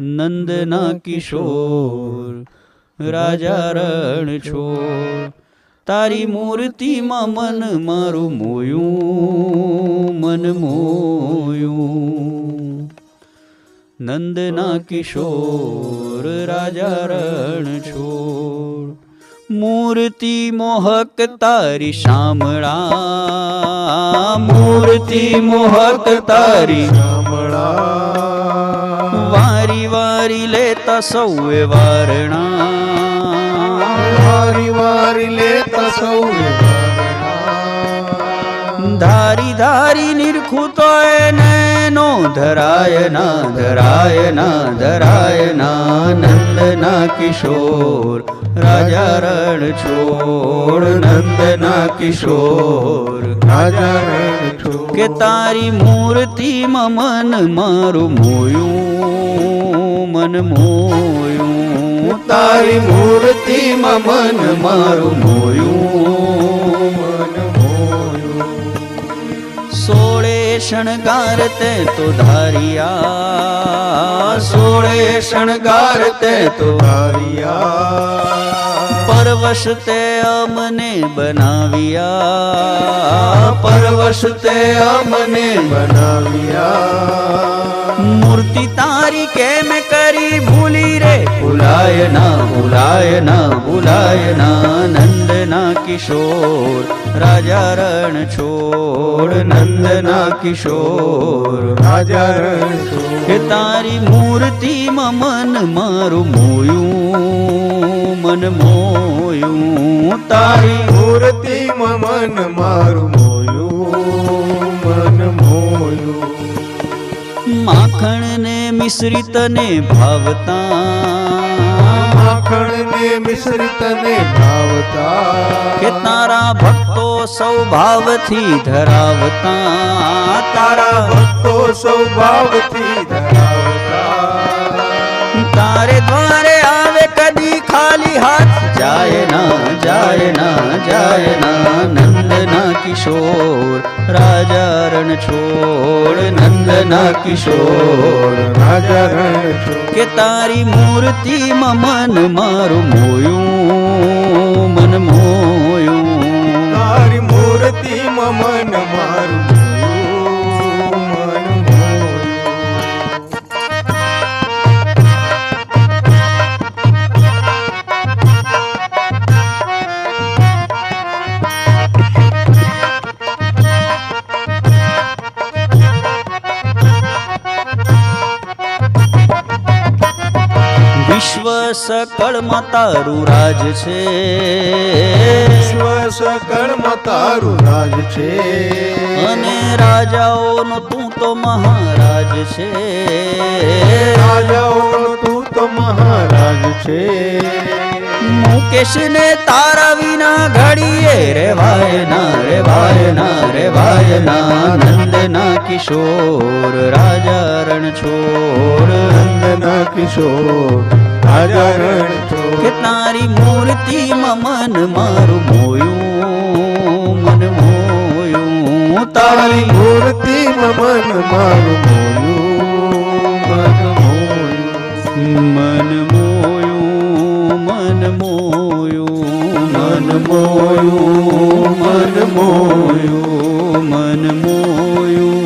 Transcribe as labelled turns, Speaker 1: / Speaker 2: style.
Speaker 1: નંદના કિશોર, રાજા રણ છોડ તારી મૂર્તિમાં મન મારું મોયું, મન મોયું. નંદના કિશોર, રાજા રણ છોડ મૂર્તિ મોહક તારી શામળા, મૂર્તિ મોહક તારી
Speaker 2: શામળા.
Speaker 1: वारिले
Speaker 2: तसौवे वारणा. वारी वारिले तसौवे
Speaker 1: ધારી નિરખું તો એને નો ધરાય ના ધરાય ના ધરાય ના, નંદના કિશોર રાજા રણ છોડ, નંદના કિશોર
Speaker 2: રાજા રણ છોડ.
Speaker 1: કે તારી મૂર્તિ મન મારું મોયું, મન મોયું તારી મૂર્તિ મન મારું મોયું શણગાર તે તો ધારિયા. સોળે શણગાર તે તો
Speaker 2: ધારિયા.
Speaker 1: પરવશ તે અમને બનાવ્યા. પરવશ તે અમને
Speaker 2: બનાવ્યા.
Speaker 1: મૂર્તિ તારી કેમ કરી ભૂલી રે? ભૂલાય ના ભૂલાય ના ભૂલાય ના. કિશોર રાજા રણ છોડ નંદના કિશોર
Speaker 2: રાજા રણ.
Speaker 1: કે તારી મૂર્તિમાં મન મારું મોયું મન મોયું તારી
Speaker 2: મૂર્તિમાં મન મારું મોયું મન મોયું
Speaker 1: માખણ ને મિશ્રિત ને ભાવતા
Speaker 2: મિશ્રિત ને ભાવતા
Speaker 1: કે તારા ભક્તો સૌ ભાવથી ધરાવતા તારા
Speaker 2: ભક્તો સૌભાવથી ધરાવતા
Speaker 1: તારે દ્વારે આવે કદી ખાલી હાથ જાય ના જાય ના જાય ના નંદના કિશોર રાજા રણ છોડ, નંદના કિશોર
Speaker 2: રાજા રણ છોડ.
Speaker 1: કે તારી મૂર્તિમાં મન મારું મોયું, મન મોયું
Speaker 2: તારી મૂર્તિમાં મન
Speaker 1: સકળમાં તારું રાજ છે.
Speaker 2: વિશ્વ સકળમાં તારું રાજ છે.
Speaker 1: અને રાજાઓનો તું તો મહારાજ છે.
Speaker 2: રાજાઓનો તું તો મહારાજ છે.
Speaker 1: મુકેશ ને તારા વિના ઘડીએ રેવાય ના રેવાય ના રેવાય ના. નંદના કિશોર રાજા રણ છોર
Speaker 2: નંદના કિશોર અજરણ
Speaker 1: કે તારી મૂર્તિ મન મારું મોયું મન મોયું.
Speaker 2: તારી મૂર્તિ મન મારું મોયું મન મોયું. મન મોયું મન મોયું મન મોયું મન મોયું. મન મોયું.